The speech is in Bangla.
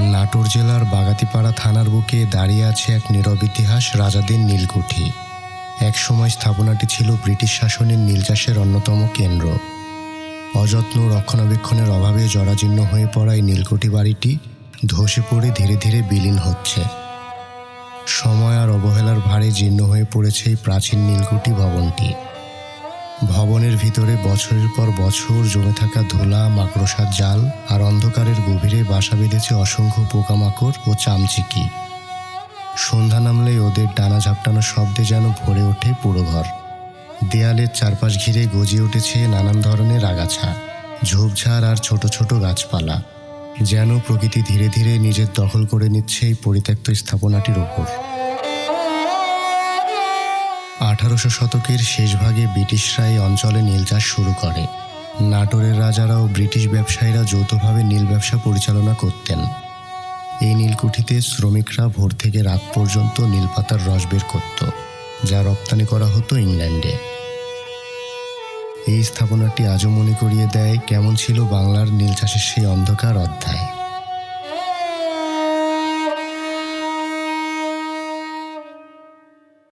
নাটোর জেলার বাগাতিপাড়া থানার বুকে দাঁড়িয়ে আছে এক নীরব ইতিহাস, রাজাদের নীলকুঠি। একসময় স্থাপনাটি ছিল ব্রিটিশ শাসনের নীলচাষের অন্যতম কেন্দ্র। অযত্ন রক্ষণাবেক্ষণের অভাবে জরাজীর্ণ হয়ে পড়া এই নীলকুঠি বাড়িটি ধসে পড়ে ধীরে ধীরে বিলীন হচ্ছে। সময় আর অবহেলার ভারে জীর্ণ হয়ে পড়েছে এই প্রাচীন নীলকুঠি ভবনটি। ভবনের ভিতরে বছরের পর বছর জমে থাকা ধুলা, মাকড়সার জাল আর অন্ধকারের গভীরে বাসা বেঁধেছে অসংখ্য পোকামাকড় ও চামচিকি। সন্ধ্যা নামলে ওদের ডানা ঝাপটানো শব্দে যেন ভরে ওঠে পুরো ঘর। দেয়ালের চারপাশ ঘিরে গজিয়ে উঠেছে নানান ধরনের আগাছা, ঝোপঝাড় আর ছোট ছোট গাছপালা, যেন প্রকৃতি ধীরে ধীরে নিজের দখল করে নিচ্ছে এই পরিত্যক্ত স্থাপনাটির ওপর। আঠারোশো শতকের শেষ ভাগে ব্রিটিশরা এই অঞ্চলে নীল চাষ শুরু করে। নাটোরের রাজারা ও ব্রিটিশ ব্যবসায়ীরা যৌথভাবে নীল ব্যবসা পরিচালনা করতেন। এই নীলকুঠিতে শ্রমিকরা ভোর থেকে রাত পর্যন্ত নীলপাতার রস বের করত, যা রপ্তানি করা হতো ইংল্যান্ডে। এই স্থাপনাটি আজও মনে করিয়ে দেয় কেমন ছিল বাংলার নীল চাষের সেই অন্ধকার অধ্যায়।